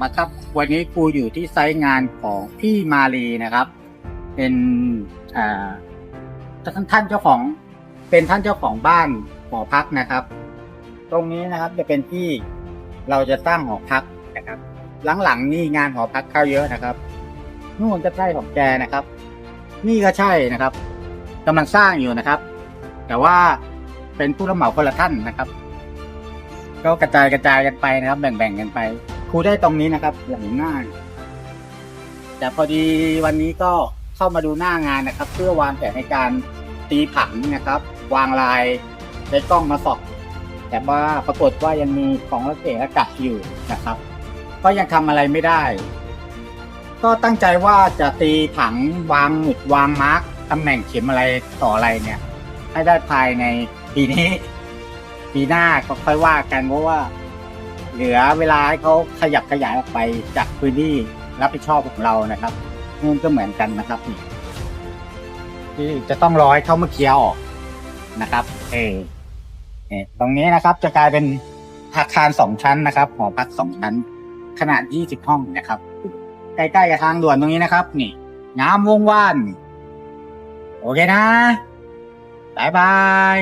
มาครับวันนี้ครูอยู่ที่ไซต์งานของพี่มาลีนะครับ เป็นท่านท่านเจ้าของเป็นท่านเจ้าของบ้านหอพักนะครับ ตรงนี้นะครับจะเป็นที่เราจะสร้างหอพักนะครับ หลังๆนี่งานหอพักเข้าเยอะนะครับนู่นจะใช่ของแกนะครับ นี่ก็ใช่นะครับกำลังสร้างอยู่นะครับ แต่ว่าเป็นผู้รับเหมาคนละท่านนะครับ ก็กระจายกระจายกันไปนะครับ แบ่งๆกันไป ครูได้ตรงนี้นะครับหลังหน้าแต่พอดีวันนี้ก็เข้ามาดูหน้างานนะครับ เพื่อวางแผนในการตีผังนะครับ วางลายใช้กล้องมาสอบแต่ว่าปรากฏว่ายังมีของระเกะระกะอยู่นะครับ ก็ยังทำอะไรไม่ได้ ก็ตั้งใจว่าจะตีผังวางหมุดวางมาร์กตำแหน่งเข็มอะไรต่ออะไรเนี่ย ให้ได้ภายในปีนี้ ปีหน้าก็ค่อยว่ากันเพราะว่า เหลือเวลาให้เขาขยับขยายออกไปจากพื้นที่รับผิดชอบของเรานะครับนู่นก็เหมือนกันนะครับนี่ที่จะต้องรอให้เขามาเคลียร์ออกนะครับ เออตรงนี้นะครับจะกลายเป็นอาคารสองชั้นนะครับหอพักสองชั้น ขนาด20ห้องนะครับ ใกล้ๆกับทางด่วนตรงนี้นะครับ นี่งามวงว่าน โอเคนะบายบาย